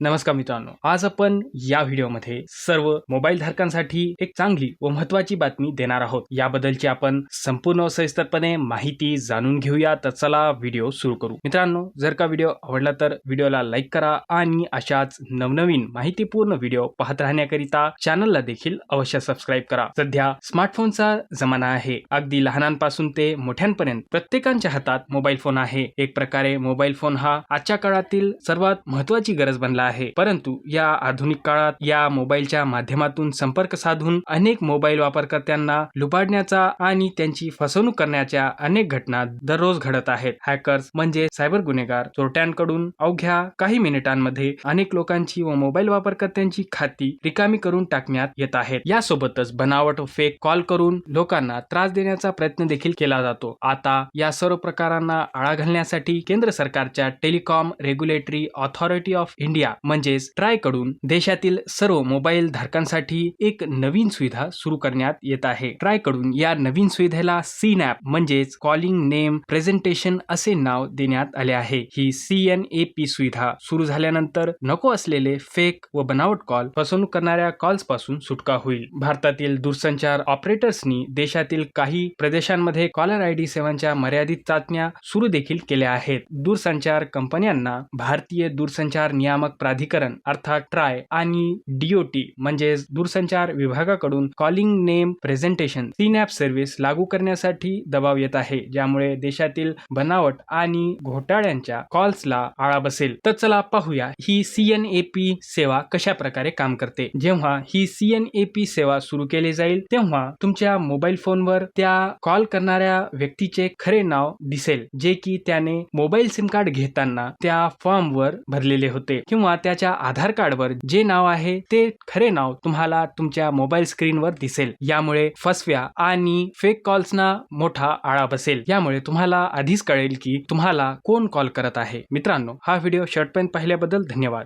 नमस्कार मित्रांनो आज आपण या व्हिडिओमध्ये सर्व मोबाईल धारकांसाठी एक चांगली व महत्वाची बातमी देणार आहोत. याबद्दलची आपण संपूर्ण सविस्तरपणे माहिती जाणून घेऊया. तर चला व्हिडिओ सुरू करू. मित्रांनो जर का व्हिडिओ आवडला तर व्हिडिओला लाईक करा आणि अशाच नवनवीन माहितीपूर्ण व्हिडिओ पाहत राहण्याकरिता चॅनलला देखील अवश्य सबस्क्राईब करा. सध्या स्मार्टफोनचा जमाना आहे. अगदी लहानांपासून ते मोठ्यांपर्यंत प्रत्येकाच्या हातात मोबाईल फोन आहे. एक प्रकारे मोबाईल फोन हा आजच्या काळातील सर्वात महत्वाची गरज बनला आहे. परंतु या आधुनिक काळात या मोबाईलच्या माध्यमातून संपर्क साधून अनेक मोबाईल वापरकर्त्यांना लुबाडण्याचा आणि त्यांची फसवणूक करण्याच्या अनेक घटना दररोज घडत आहेत. हॅकर्स म्हणजे सायबर गुन्हेगार चोरट्यांकडून अवघ्या काही मिनिटांमध्ये अनेक लोकांची व मोबाईल वापरकर्त्यांची खाती रिकामी करून टाकण्यात येत आहेत. यासोबतच बनावट फेक कॉल करून लोकांना त्रास देण्याचा प्रयत्न देखील केला जातो. आता या सर्व प्रकारांना आळा घालण्यासाठी केंद्र सरकारच्या telecom regulatory authority of India म्हणजेच ट्रायकडून देशातील सर्व मोबाईल धारकांसाठी एक नवीन सुविधा सुरू करण्यात येत आहे. ट्रायकडून या नवीन सुविधेला सीन ॲप म्हणजेच कॉलिंग नेम प्रेझेंटेशन असे नाव देण्यात आले आहे. ही सी एन ए पी सुविधा सुरू झाल्यानंतर नको असलेले फेक व बनावट कॉल फसवणूक करणाऱ्या कॉल्सपासून सुटका होईल. भारतातील दूरसंचार ऑपरेटर्सनी देशातील काही प्रदेशांमध्ये कॉलर आय डी सेवांच्या मर्यादित चाचण्या सुरू देखील केल्या आहेत. दूरसंचार कंपन्यांना भारतीय दूरसंचार नियामक प्राधिकरण अर्थात ट्राय आणि डीओटी म्हणजेच दूरसंचार विभागाकडून कॉलिंग नेम प्रेझेंटेशन तीन ॲप सर्व्हिस लागू करण्यासाठी दबाव येत आहे ज्यामुळे देशातील बनावट आणि घोटाळ्यांच्या कॉल्सला आळा बसेल. तर चला पाहूया ही सी एन ए पी सेवा कशा प्रकारे काम करते? जेव्हा ही सी एन ए पी सेवा सुरू केली जाईल तेव्हा तुमच्या मोबाईल फोनवर त्या कॉल करणाऱ्या व्यक्तीचे खरे नाव दिसेल जे की त्याने मोबाईल सिम कार्ड घेताना त्या फॉर्मवर भरलेले होते. किंवा त्याच्या आधार कार्डवर जे नाव आहे ते खरे नाव तुम्हाला तुमच्या मोबाईल स्क्रीनवर दिसेल. यामुळे फसव्या आणि फेक कॉल्सना मोठा आळा बसेल. यामुळे तुम्हाला आधीच कळेल की तुम्हाला कोण कॉल करत आहे. मित्रांनो हा व्हिडिओ शेवटपर्यंत पाहिल्याबद्दल धन्यवाद.